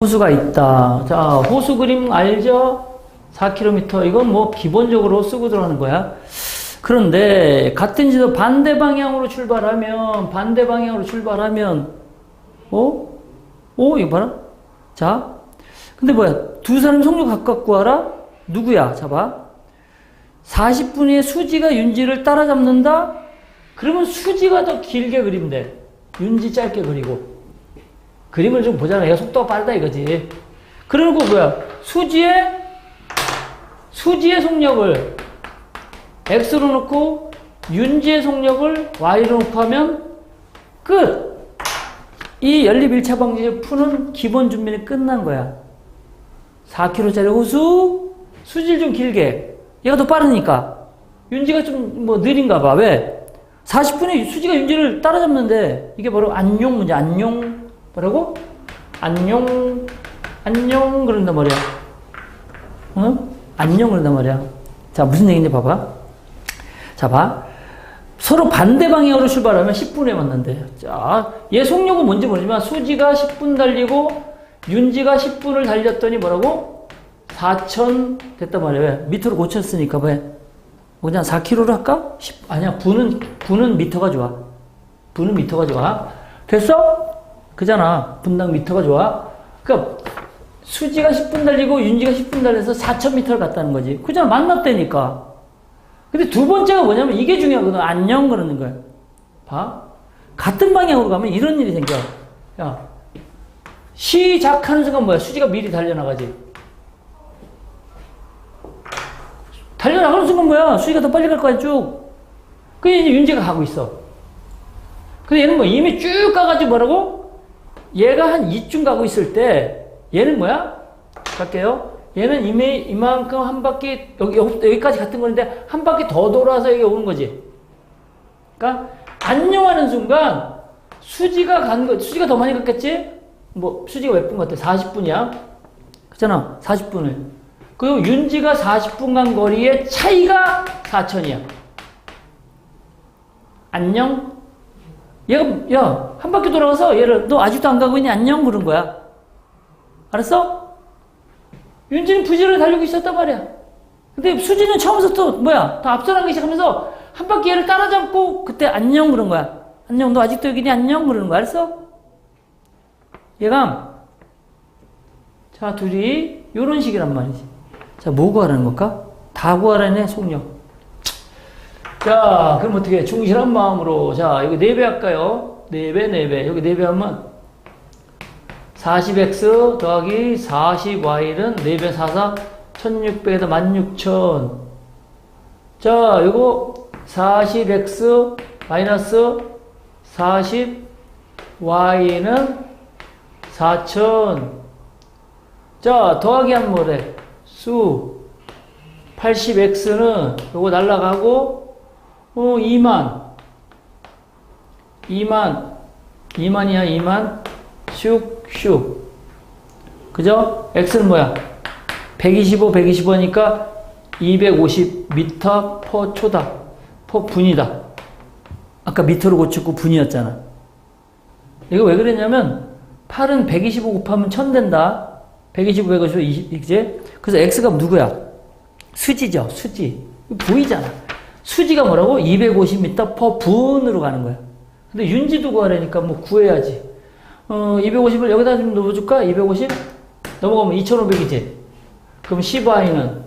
호수가 있다. 자, 호수 그림 알죠? 4km. 이건 뭐 기본적으로 쓰고 들어가는 거야. 그런데 같은 지도 반대 방향으로 출발하면 반대 방향으로 출발하면 어? 어? 이거 봐라. 자. 근데 뭐야? 두 사람 속력 각각 구하라? 누구야? 잡아. 40분에 수지가 윤지를 따라잡는다? 그러면 수지가 더 길게 그리면 돼. 윤지 짧게 그리고. 그림을 좀 보잖아. 얘가 속도가 빠르다 이거지. 그러고 뭐야? 수지의 수지의 속력을 x로 놓고 윤지의 속력을 y로 놓고 하면 끝. 이 연립 1차 방정식 푸는 기본 준비는 끝난 거야. 4km짜리 호수 수질 좀 길게. 얘가 더 빠르니까. 윤지가 좀 뭐 느린가 봐. 왜? 40분에 수지가 윤지를 따라잡는데 이게 바로 안용 문제. 안용 뭐라고? 안녕, 안녕 그런단 말이야. 어? 안녕 그런단 말이야. 자, 무슨 얘기인지 봐봐. 자, 봐. 서로 반대 방향으로 출발하면 10분에 맞는데. 자, 얘 속력은 뭔지 모르지만 수지가 10분 달리고 윤지가 10분을 달렸더니 뭐라고? 4천 됐단 말이야. 왜? 미터로 고쳤으니까 왜? 그냥 4km로 할까? 10, 아니야. 분은, 분은 미터가 좋아. 분은 미터가 좋아. 됐어? 그잖아. 분당 미터가 좋아. 그러니까 수지가 10분 달리고 윤지가 10분 달려서 4,000m를 갔다는 거지. 그잖아. 만났다니까. 근데 두 번째가 뭐냐면 이게 중요하거든. 안녕 그러는 거야. 봐. 같은 방향으로 가면 이런 일이 생겨. 야. 시작하는 순간 뭐야? 수지가 미리 달려나가지. 달려나가는 순간 뭐야? 수지가 더 빨리 갈 거야, 쭉. 그게 이제 윤지가 가고 있어. 근데 얘는 뭐 이미 쭉 가가지고 뭐라고? 얘가 한 이쯤 가고 있을 때 얘는 뭐야? 갈게요. 얘는 이미 이만큼 한 바퀴 여기 여기까지 같은 건데 한 바퀴 더 돌아서 여기 오는 거지. 그러니까 안녕하는 순간 수지가 간 거, 수지가 더 많이 갔겠지? 뭐 수지가 몇 분 같아? 40분이야. 그잖아. 40분을. 그리고 윤지가 40분 간 거리의 차이가 4천이야. 안녕? 얘가, 야, 한 바퀴 돌아가서 얘를, 너 아직도 안 가고 있니? 안녕? 그런 거야. 알았어? 윤지는 부지런히 달리고 있었단 말이야. 근데 수지는 처음부터 뭐야? 다 앞서나가기 시작하면서 한 바퀴 얘를 따라잡고 그때 안녕 그런 거야. 안녕, 너 아직도 여기니? 안녕? 그러는 거야. 알았어? 얘가, 자, 둘이 요런 식이란 말이지. 자, 뭐 구하라는 걸까? 다 구하라네, 속력. 자, 그럼 어떻게 해? 충실한 마음으로. 자, 여기 4배 할까요? 4배, 4배. 여기 4배 하면 40x 더하기 40y는 4배 44, 1600에다 16,000. 자, 요거 40x 마이너스 40y는 4,000. 자, 더하기 하면 뭐래? 수 80x는 요거 날라가고 어 2만. 2만. 2만이야 2만. 슉 슉. 그죠? x는 뭐야? 125 125니까 250m 퍼 초다. 퍼 분이다. 아까 미터로 고쳤고 분이었잖아. 이거 왜 그랬냐면 8은 125 곱하면 1000 된다. 125 125 20 이제. 그래서 x가 누구야? 수지죠 수지. V잖아 수지가 뭐라고? 250m 퍼 분으로 가는 거야. 근데 윤지도 구하라니까 뭐 구해야지. 어, 250을 여기다 좀 넣어줄까? 250? 넘어가면 2500이지. 그럼 10y는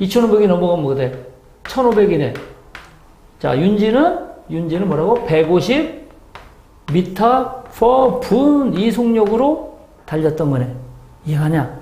2500이 넘어가면 뭐 돼? 1500이네. 자, 윤지는, 윤지는 뭐라고? 150 m per 분이 속력으로 달렸던 거네. 이해가냐?